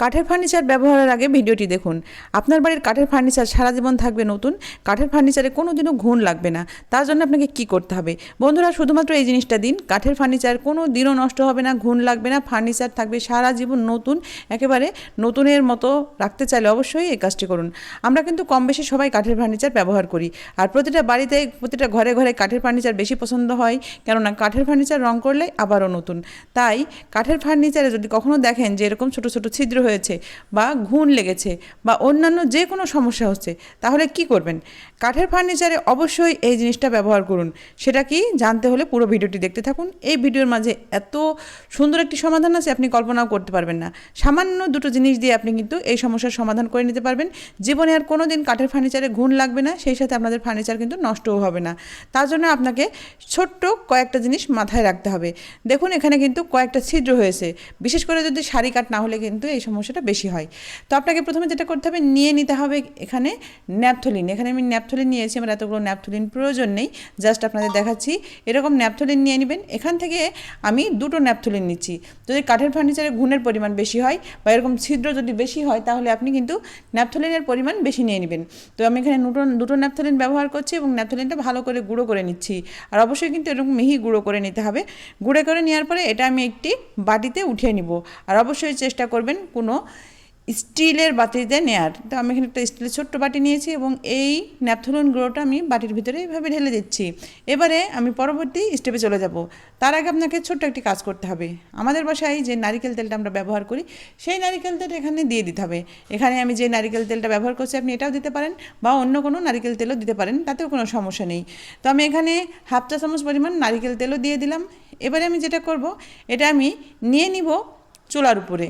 কাঠের ফার্নিচার ব্যবহারের আগে ভিডিওটি দেখুন। আপনার বাড়ির কাঠের ফার্নিচার সারা জীবন থাকবে নতুন, কাঠের ফার্নিচারে কোনো দিনও ঘুণ লাগবে না। তার জন্য আপনাকে কি করতে হবে? বন্ধুরা, শুধুমাত্র এই জিনিসটা দিন, কাঠের ফার্নিচার কোনো দিনও নষ্ট হবে না, ঘুণ লাগবে না, ফার্নিচার থাকবে সারা জীবন নতুন, একেবারে নতুনের মতো রাখতে চাইলে অবশ্যই এই কাজটি করুন। আমরা কিন্তু কম বেশি সবাই কাঠের ফার্নিচার ব্যবহার করি। আর প্রতিটা বাড়িতে, প্রতিটা ঘরে ঘরে কাঠের ফার্নিচার বেশি পছন্দ হয়, কেননা কাঠের ফার্নিচার রং করলে আবারও নতুন। তাই কাঠের ফার্নিচারে যদি কখনও দেখেন যে এরকম ছোটো ছোট ছিদ্র হয়েছে বা ঘুণ লেগেছে বা অন্যান্য যে কোনো সমস্যা হচ্ছে, তাহলে কি করবেন? কাঠের ফার্নিচারে অবশ্যই এই জিনিসটা ব্যবহার করুন। সেটা কি? জানতে হলে পুরো ভিডিওটি দেখতে থাকুন। এই ভিডিওর মাঝে এত সুন্দর একটি সমাধান আছে, আপনি কল্পনাও করতে পারবেন না। সামান্য দুটো জিনিস দিয়ে আপনি কিন্তু এই সমস্যার সমাধান করে নিতে পারবেন। জীবনে আর কোনো দিন কাঠের ফার্নিচারে ঘুণ লাগবে না, সেই সাথে আপনাদের ফার্নিচার কিন্তু নষ্টও হবে না। তার জন্য আপনাকে ছোট্ট কয়েকটা জিনিস মাথায় রাখতে হবে। দেখুন, এখানে কিন্তু কয়েকটা ছিদ্র হয়েছে। বিশেষ করে যদি শাড়ি কাট না হলে কিন্তু এই সমস্যাটা বেশি হয়। তো আপনাকে প্রথমে যেটা করতে হবে, নিয়ে নিতে হবে এখানে ন্যাপথলিন। এখানে আমি ন্যাপথলিন নিয়েছি, আমার এতগুলো ন্যাপথলিন প্রয়োজন নেই। জাস্ট আপনাদের দেখাচ্ছি, এরকম ন্যাপথলিন নিয়ে নেবেন। এখান থেকে আমি দুটো ন্যাপথলিন নিচ্ছি। যদি কাঠের ফার্নিচারে ঘুণের পরিমাণ বেশি হয় বা এরকম ছিদ্র যদি বেশি হয়, তাহলে আপনি কিন্তু ন্যাপথলিনের পরিমাণ বেশি নিয়ে নেবেন। তো আমি এখানে দুটো দুটো ন্যাপথলিন ব্যবহার করছি এবং ন্যাপথলিনটা ভালো করে গুঁড়ো করে নিচ্ছি। আর অবশ্যই কিন্তু এরকম মিহি গুঁড়ো করে নিতে হবে। গুঁড়ো করে নেওয়ার পরে এটা আমি একটি বাটিতে উঠিয়ে নিব। আর অবশ্যই চেষ্টা করবেন কোনো স্টিলের বাটিতে নেয়ার। তো আমি এখানে একটা স্টিলের ছোট্ট বাটি নিয়েছি এবং এই ন্যাপথলিন গুঁড়োটা আমি বাটির ভিতরে এইভাবে ঢেলে দিচ্ছি। এবারে আমি পরবর্তী স্টেপে চলে যাব। তার আগে আপনাকে ছোট্ট একটি কাজ করতে হবে। আমাদের বাসায় যে নারিকেল তেলটা আমরা ব্যবহার করি, সেই নারিকেল তেল এখানে দিয়ে দিতে হবে। এখানে আমি যে নারিকেল তেলটা ব্যবহার করছি, আপনি এটাও দিতে পারেন বা অন্য কোনো নারিকেল তেলও দিতে পারেন, তাতেও কোনো সমস্যা নেই। তো আমি এখানে হাফ চা চামচ পরিমাণ নারিকেল তেলও দিয়ে দিলাম। এবারে আমি যেটা করব, এটা আমি নিয়ে নিব চুলার উপরে।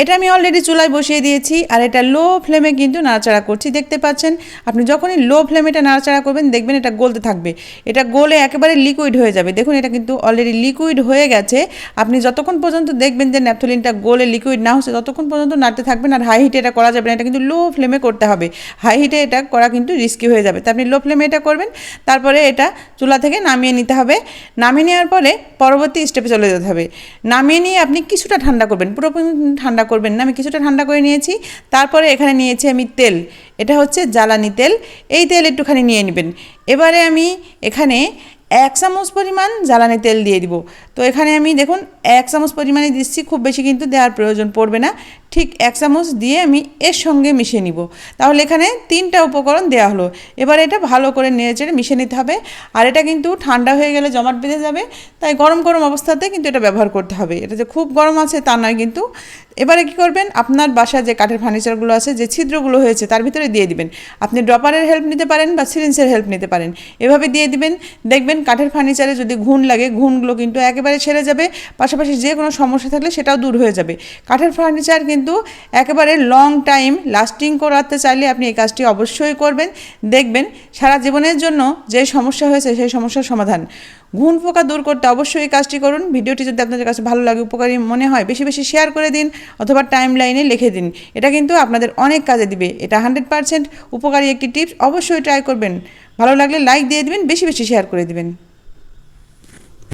এটা আমি অলরেডি চুলায় বসিয়ে দিয়েছি, আর এটা লো ফ্লেমে কিন্তু নাড়াচাড়া করছি। দেখতে পাচ্ছেন, আপনি যখনই লো ফ্লেমে এটা নাড়াচাড়া করবেন, দেখবেন এটা গলতে থাকবে। এটা গলে একেবারে লিকুইড হয়ে যাবে। দেখুন, এটা কিন্তু অলরেডি লিকুইড হয়ে গেছে। আপনি যতক্ষণ পর্যন্ত দেখবেন যে ন্যাপথলিনটা গলে লিকুইড না হচ্ছে, ততক্ষণ পর্যন্ত নাড়তে থাকবেন, আর হাই হিটে এটা করা যাবে না। এটা কিন্তু লো ফ্লেমে করতে হবে। হাই হিটে এটা করা কিন্তু রিস্কি হয়ে যাবে। তা আপনি লো ফ্লেমে এটা করবেন, তারপরে এটা চুলা থেকে নামিয়ে নিতে হবে। নামিয়ে নেওয়ার পরে পরবর্তী স্টেপে চলে যেতে হবে। নামিয়ে নিয়ে আপনি কিছুটা ঠান্ডা করবেন। পুরোপুরি ঠান্ডা করবেন না। আমি কিছুটা ঠান্ডা করে নিয়েছি। তারপরে এখানে নিয়েছি আমি তেল। এটা হচ্ছে জ্বালানি তেল। এই তেল একটুখানি নিয়ে নেবেন। এবারে আমি এখানে এক চামচ পরিমাণ জ্বালানি তেল দিয়ে দিব। তো এখানে আমি দেখুন, এক চামচ পরিমাণে দিচ্ছি, খুব বেশি কিন্তু দেওয়ার প্রয়োজন পড়বে না। ঠিক এক চামচ দিয়ে আমি এর সঙ্গে মিশিয়ে নিব। তাহলে এখানে তিনটা উপকরণ দেওয়া হলো। এবার এটা ভালো করে নেড়ে চেড়ে মিশিয়ে নিতে হবে। আর এটা কিন্তু ঠান্ডা হয়ে গেলে জমাট বেঁধে যাবে। তাই গরম গরম অবস্থাতে কিন্তু এটা ব্যবহার করতে হবে। এটা যে খুব গরম আছে তা নয় কিন্তু। এবারে কি করবেন? আপনার বাসায় যে কাঠের ফার্নিচারগুলো আছে, যে ছিদ্রগুলো হয়েছে, তার ভিতরে দিয়ে দিবেন। আপনি ড্রপারের হেল্প নিতে পারেন বা সিরিঞ্জের হেল্প নিতে পারেন। এভাবে দিয়ে দিবেন। দেখবেন কাঠের ফার্নিচারে যদি ঘুণ লাগে, ঘুণগুলো কিন্তু একেবারে ছেড়ে যাবে, পাশাপাশি যে কোনো সমস্যা থাকলে সেটাও দূর হয়ে যাবে। কাঠের ফার্নিচার কিন্তু একেবারে লং টাইম লাস্টিং করাতে চাইলে আপনি এই কাজটি অবশ্যই করবেন। দেখবেন সারা জীবনের জন্য যে সমস্যা হয়েছে সেই সমস্যার সমাধান। ঘুণ পোকা দূর করতে অবশ্যই এই কাজটি করুন। ভিডিওটি যদি আপনাদের কাছে ভালো লাগে, উপকারী মনে হয়, বেশি বেশি শেয়ার করে দিন অথবা টাইম লাইনে লিখে দিন। এটা কিন্তু আপনাদের অনেক কাজে দিবে। এটা হান্ড্রেড পারসেন্ট উপকারী একটি টিপস অবশ্যই ট্রাই করবেন। ভালো লাগলে লাইক দিয়ে দিবেন, বেশি বেশি শেয়ার করে দিবেন।